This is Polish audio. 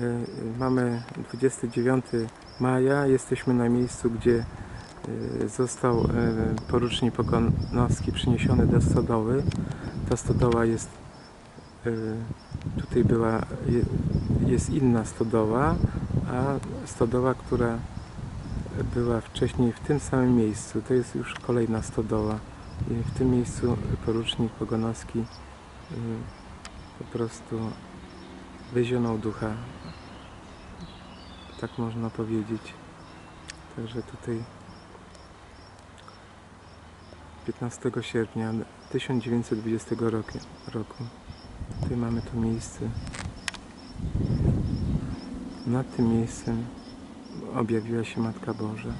E, Mamy 29 maja, jesteśmy na miejscu, gdzie e, został e, porucznik Pokonowski przyniesiony do stodoły. Ta stodoła jest, tutaj była, je- jest inna stodoła, a stodoła, która była wcześniej w tym samym miejscu, to jest już kolejna stodoła. I w tym miejscu porucznik Pogonowski po prostu wyzionął ducha. Tak można powiedzieć. Także tutaj 15 sierpnia 1920 roku, roku. Tutaj mamy to miejsce. Nad tym miejscem objawiła się Matka Boża.